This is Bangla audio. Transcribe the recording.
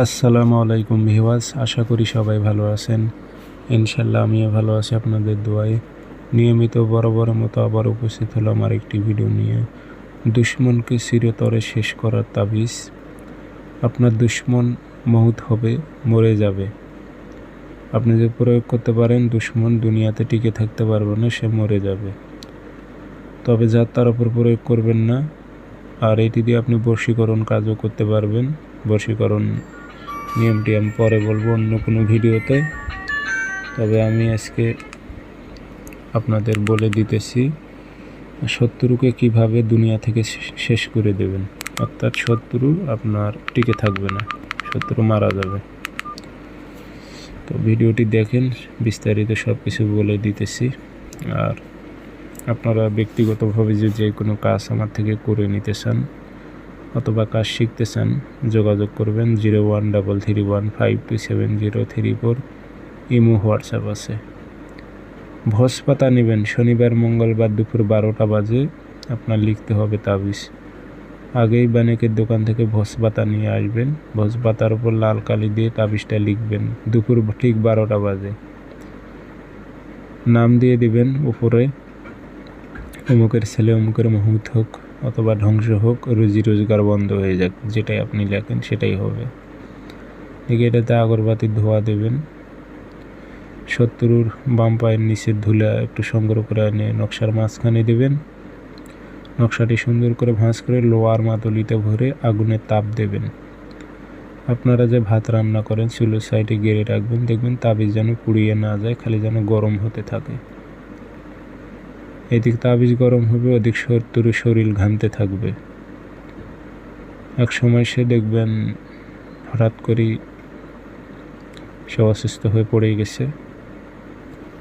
আসসালামু আলাইকুম ভিওয়াস আশা করি সবাই ভালো আছেন। ইনশাল্লাহ আমিও ভালো আছি আপনাদের দোয়ায়। নিয়মিত বরাবরের মতো আবার উপস্থিত হলাম আর একটি ভিডিও নিয়ে। দুশ্মনকে চিরতরে শেষ করার তাবিজ। আপনার দুশ্মন মহুত হবে, মরে যাবে। আপনি যে প্রয়োগ করতে পারেন, দুশ্মন দুনিয়াতে টিকে থাকতে পারবে না, সে মরে যাবে। তবে যার তার উপর প্রয়োগ করবেন না। আর এটি দিয়ে আপনি বশীকরণ কাজও করতে পারবেন। বশীকরণ নিয়মটি আমি পরে বলব অন্য কোনো ভিডিওতে। তবে আমি আজকে আপনাদের বলে দিতেছি, শত্রুকে কীভাবে দুনিয়া থেকে শেষ করে দেবেন। অর্থাৎ শত্রু আপনার টিকে থাকবে না, শত্রু মারা যাবে। তো ভিডিওটি দেখেন, বিস্তারিত সব কিছু বলে দিতেছি। আর আপনারা ব্যক্তিগতভাবে যে যে কোনো কাজ আমার থেকে করে নিতে চান অথবা কাজ শিখতে চান যোগাযোগ করবেন zero one double three one five two seven zero three four, Imo, WhatsApp আছে। ভোজ পাতা নেবেন, শনিবার, মঙ্গলবার দুপুর বারোটা বাজে, আপনার লিখতে হবে তাবিজ। আগেই বানেকের দোকান থেকে ভোজ পাতা নিয়ে আসবেন, ভোজ পাতার উপর লাল কালি দিয়ে তাবিজটা লিখবেন, দুপুর ঠিক বারোটা বাজে। নাম দিয়ে দিবেন উপরে, অমুকের ছেলে, অমুকের মহুত হোক। অথবা ধ্বংস হোক, রুজি রোজগার বন্ধ হয়ে যাক, যেটাই আপনি লেখেন সেটাই হবে। দেখে এটাতে আগরবাতির ধোয়া দেবেন। শত্রুর বাম পায়ের নিচের ধুলা একটু সংগ্রহ করে এনে নকশার মাঝখানে দেবেন। নকশাটি সুন্দর করে ভাঁজ করে লোয়ার মাতলিতে ভরে আগুনের তাপ দেবেন। আপনারা যে ভাত রান্না করেন চুলোর সাইডে গেড়ে রাখবেন, দেখবেন তাবিজ যেন পুড়িয়ে না যায়, খালি যেন গরম হতে থাকে। এদিক তাবিজ গরম হবে, ওদিক শত্রুর শরীর ঘামতে থাকবে। এক সময় সে দেখবেন হঠাৎ করেই সে অসুস্থ হয়ে পড়ে গেছে।